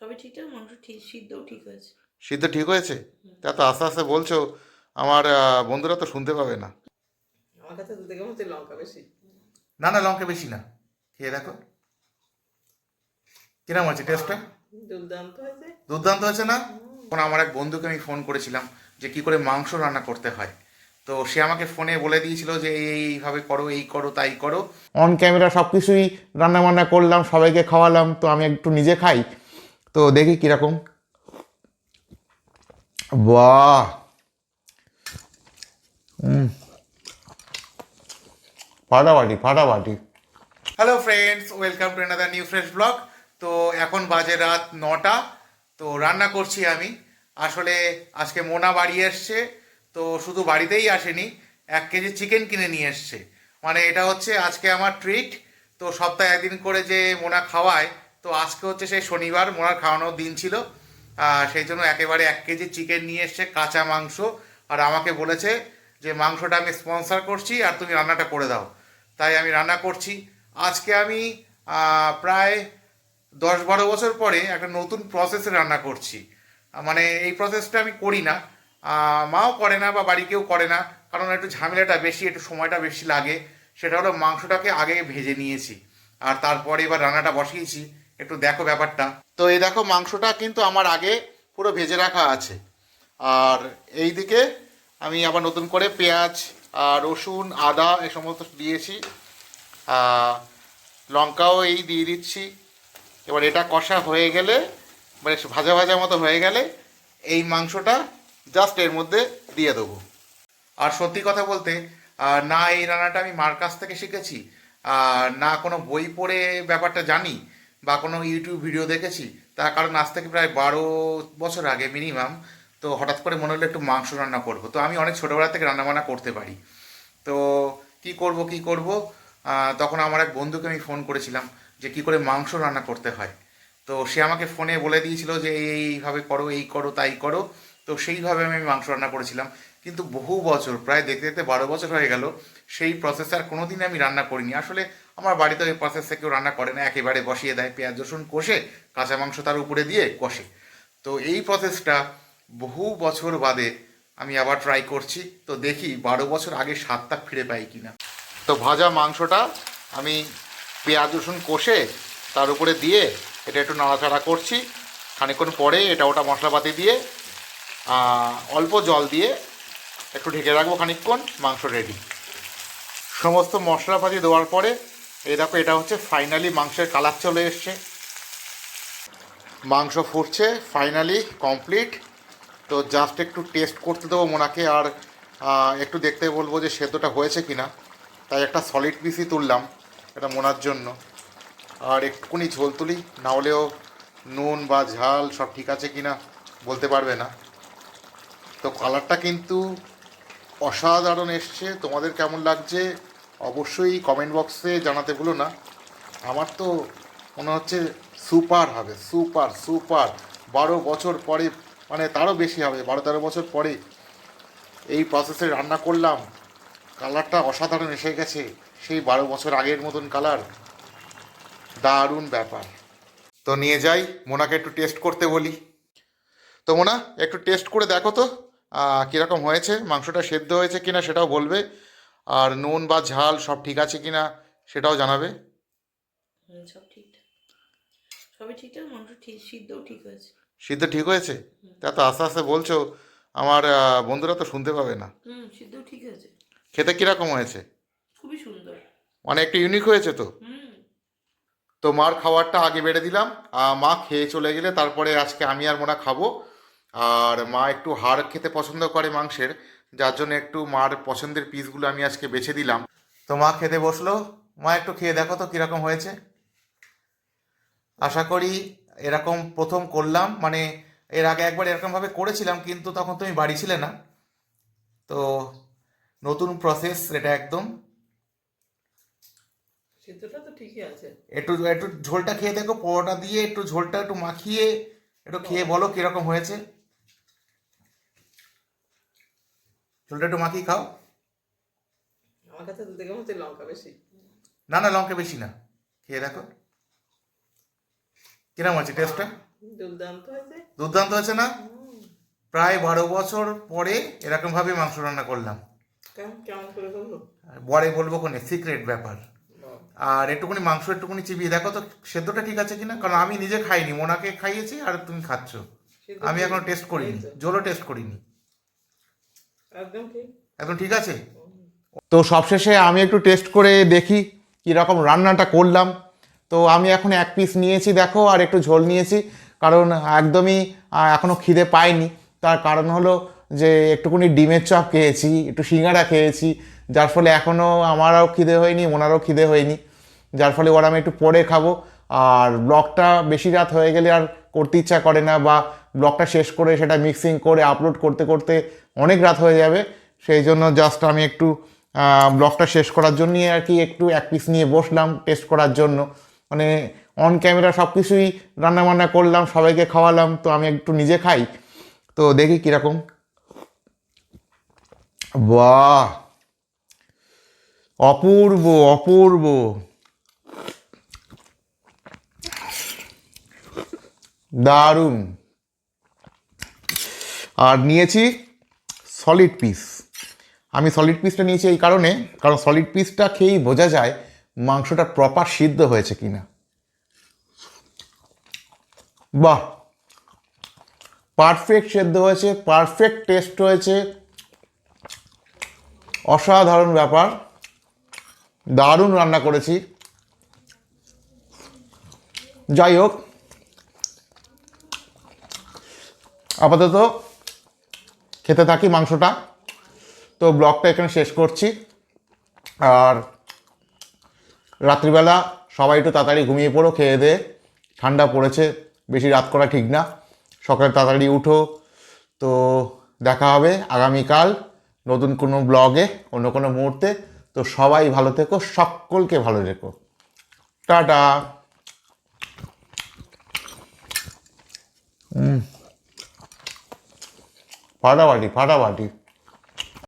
সবই ঠিকঠাক মাংস ঠিক সিদ্ধও ঠিক হয়েছে। সিদ্ধ ঠিক হয়েছে? তা তো আস্তে আস্তে বলছো আমার বন্ধুরা তো শুনতে পাবে না। আমার কাছে তো দেখে লঙ্কা বেশি। না না লঙ্কা বেশি না। খেয়ে দেখো। কিরম আছে টেস্টটা দুর্দান্ত হয়েছে। দুর্দান্ত হয়েছে না? তখন আমার এক বন্ধুকে আমি ফোন করেছিলাম যে কি করে মাংস রান্না করতে হয়। তো সে আমাকে ফোনে বলে দিয়েছিল যে এইভাবে করো এই করো তাই করো। অন ক্যামেরা সব কিছুই রান্না বান্না করলাম সবাইকে খাওয়ালাম তো আমি একটু নিজে খাই। তো দেখি কীরকম বাহ! ফাটাফাটি ফাটাফাটি। Hello friends welcome to another new fresh blog তো এখন বাজে রাত নটা, তো রান্না করছি আমি। আসলে আজকে মোনা বাড়ি এসছে, তো শুধু বাড়িতেই আসেনি, এক কেজি চিকেন কিনে নিয়ে এসছে। মানে এটা হচ্ছে আজকে আমার ট্রিট তো সপ্তাহে একদিন করে যে মোনা খাওয়ায় তো আজকে হচ্ছে সেই শনিবার মোনার খাওয়ানোর দিন ছিল। সেই জন্য একেবারে এক কেজি চিকেন নিয়ে এসছে, কাঁচা মাংস। আর আমাকে বলেছে যে, মাংসটা আমি স্পন্সর করছি আর তুমি রান্নাটা করে দাও। তাই আমি রান্না করছি। আজকে আমি প্রায় দশ বারো বছর পরে একটা নতুন প্রসেসে রান্না করছি। মানে এই প্রসেসটা আমি করি না। মাও করে না বা বাড়ি কেউ করে না। কারণ একটু ঝামেলাটা বেশি, একটু সময়টা বেশি লাগে। সেটা হলো মাংসটাকে আগে ভেজে নিয়েছি। আর তারপরে এবার রান্নাটা বসিয়েছি। একটু দেখো ব্যাপারটা। তো এই দেখো মাংসটা কিন্তু আমার আগে পুরো ভেজে রাখা আছে। আর এই দিকে আমি আবার নতুন করে পেঁয়াজ আর রসুন, আদা এ সমস্ত দিয়েছি। লঙ্কাও এই দিয়ে দিচ্ছি। এবার এটা কষা হয়ে গেলে মানে ভাজা ভাজা মতো হয়ে গেলে এই মাংসটা জাস্ট এর মধ্যে দিয়ে দেবো। আর সত্যি কথা বলতে না এই রান্নাটা আমি মার কাছ থেকে শিখেছি। না কোনো বই পড়ে ব্যাপারটা জানি। বা কোনো ইউটিউব ভিডিও দেখেছি, তার কারণ আজ থেকে প্রায় বারো বছর আগে মিনিমাম তো হঠাৎ করে মনে হলো একটু মাংস রান্না করব। তো আমি অনেক ছোটোবেলা থেকে রান্নাবান্না করতে পারি। তো কি করব কি করব? তখন আমার এক বন্ধুকে আমি ফোন করেছিলাম যে কি করে মাংস রান্না করতে হয়। তো সে আমাকে ফোনে বলে দিয়েছিল যে এইভাবে করো, এই করো, তাই করো। তো সেইভাবে আমি মাংস রান্না করেছিলাম। কিন্তু বহু বছর, প্রায় দেখতে দেখতে বারো বছর হয়ে গেল, সেই প্রসেস আর কোনোদিন আমি রান্না করিনি। আসলে আমার বাড়িতে ওই প্রসেসে কেউ রান্না করে না, একেবারে বসিয়ে দেয় পেঁয়াজ, রসুন কষে, কাঁচা মাংস তার উপরে দিয়ে কষে। তো এই প্রসেসটা বহু বছর বাদে আমি আবার ট্রাই করছি। তো দেখি বারো বছর আগে স্বাদটা ফিরে পাই কিনা। তো ভাজা মাংসটা আমি পেঁয়াজ, রসুন কষে তার উপরে দিয়ে এটা একটু নাড়াচাড়া করছি। খানিকক্ষণ পরে এটা ওটা মশলাপাতি দিয়ে অল্প জল দিয়ে একটু ঢেকে রাখব খানিকক্ষণ, মাংস রেডি সমস্ত মশলাপাতি দেওয়ার পরে এই দেখো, এটা হচ্ছে ফাইনালি মাংসের কালার চলে এসছে। মাংস ফুটছে ফাইনালি কমপ্লিট তো জাস্ট একটু টেস্ট করতে দেবো মোনাকে, আর একটু দেখতে বলব যে সেদ্ধটা হয়েছে কি না তাই একটা সলিড পিসই তুললাম, এটা মোনার জন্য। আর একটুকুনি ঝোল তুলি, না হলেও নুন বা ঝাল সব ঠিক আছে কি না বলতে পারবে না। তো কালারটা কিন্তু অসাধারণ এসছে। তোমাদের কেমন লাগছে? অবশ্যই কমেন্ট বক্সে জানাতে ভুলো না। আমার তো মনে হচ্ছে সুপার হবে সুপার সুপার বারো বছর পরে মানে তারও বেশি হবে, বারো তেরো বছর পরে এই প্রসেসে রান্না করলাম কালারটা অসাধারণ এসে গেছে, সেই বারো বছর আগের মতন কালার দারুণ ব্যাপার। তো নিয়ে যাই, মোনাকে একটু টেস্ট করতে বলি। তো মোনা, একটু টেস্ট করে দেখো তো কীরকম হয়েছে, মাংসটা সেদ্ধ হয়েছে কিনা সেটাও বলবে। আর নুন বা ঝাল সব ঠিক আছে কিনা সেটাও জানাবে? সব ঠিকঠাক। সবই ঠিকঠাক মাংস ঠিক সিদ্ধও ঠিক হয়েছে। সিদ্ধ ঠিক হয়েছে? তা তো আস্তে আস্তে বলছো আমার বন্ধুরা তো শুনতে পাবে না। হুম সিদ্ধও ঠিক হয়েছে। খেতে কীরকম হয়েছে? খুবই সুন্দর। মানে একটু ইউনিক হয়েছে তো? তো মার খাবারটা আগে বেড়ে দিলাম মা খেয়ে চলে গেলে তারপরে আজকে আমি আর মোনা খাব। আর মা একটু হাড় খেতে পছন্দ করে মাংসের যার জন্য একটু মার পছন্দের পিসগুলো আমি আজকে বেছে দিলাম। তো মা খেতে বসল। মা একটু খেয়ে দেখো তো কীরকম হয়েছে। আশা করি এরকম প্রথম করলাম। মানে এর আগে একবার এরকমভাবে করেছিলাম কিন্তু তখন তুমি বাড়ি ছিলে না। তো নতুন প্রসেস এটা একদম। একটু একটু ঝোলটা খেয়ে দেখো পরোটা দিয়ে একটু ঝোলটা একটু মাখিয়ে একটু খেয়ে বলো কীরকম হয়েছে। ঝোলটা একটু মাখিয়ে খাও। আমার কাছে হচ্ছে লঙ্কা বেশি। না না লঙ্কা বেশি না। খেয়ে দেখো। কিরম আছে টেস্টটা দুর্দান্ত হয়েছে। দুর্দান্ত হয়েছে না? প্রায় বারো বছর পরে এরকমভাবে মাংস রান্না করলাম। বরে বলব কোনে সিক্রেট ব্যাপার। আর একটুখানি মাংস একটুখানি চিবিয়ে দেখো তো সেদ্ধটা ঠিক আছে কিনা? কারণ আমি নিজে খাইনি মোনাকে খাইয়েছি আর তুমি খাচ্ছ। আমি এখনও টেস্ট করিনি জলও টেস্ট করিনি। একদম ঠিক। একদম ঠিক আছে? তো সবশেষে আমি একটু টেস্ট করে দেখি কীরকম রান্নাটা করলাম। তো আমি এখন এক পিস নিয়েছি দেখো আর একটু ঝোল নিয়েছি কারণ একদমই আহ, এখনও খিদে পাইনি। তার কারণ হলো যে একটুকুনি ডিমের চপ খেয়েছি একটু সিঙ্গারা খেয়েছি যার ফলে এখনও আমারও খিদে হয়নি ওনারও খিদে হয়নি। যার ফলে ওরা আমি একটু পরে খাব। আর ব্লগটা বেশি রাত হয়ে গেলে আর করতে ইচ্ছা করে না বা ব্লগটা শেষ করে সেটা মিক্সিং করে আপলোড করতে করতে অনেক রাত হয়ে যাবে। সেই জন্য জাস্ট আমি একটু ব্লগটা শেষ করার জন্যই আর কি একটু এক পিস নিয়ে বসলাম টেস্ট করার জন্য। মানে অন ক্যামেরা সব কিছুই রান্নাবান্না করলাম, সবাইকে খাওয়ালাম, তো আমি একটু নিজে খাই। তো দেখি কীরকম। বাহ! অপূর্ব অপূর্ব! দারুণ। আর নিয়েছি সলিড পিস আমি সলিড পিসটা নিয়েছি এই কারণে, কারণ সলিড পিসটা খেয়েই বোঝা যায় মাংসটা প্রপার সিদ্ধ হয়েছে কিনা। বাহ! পারফেক্ট সেদ্ধ হয়েছে পারফেক্ট টেস্ট হয়েছে। অসাধারণ ব্যাপার। দারুণ রান্না করেছি। যাই হোক আপাতত খেতে থাকি মাংসটা। তো ব্লগটা এখানে শেষ করছি। আর রাত্রিবেলা সবাই একটু তাড়াতাড়ি ঘুমিয়ে পড়ো, খেয়ে দে। ঠান্ডা পড়েছে, বেশি রাত করা ঠিক না। সকালে তাড়াতাড়ি উঠো। তো দেখা হবে আগামীকাল নতুন কোনো ব্লগে, অন্য কোনো মুহূর্তে। তো সবাই ভালো থেকো, সকলকে ভালো রেখো। টাটা। ফাটাফাটি ফাটাফাটি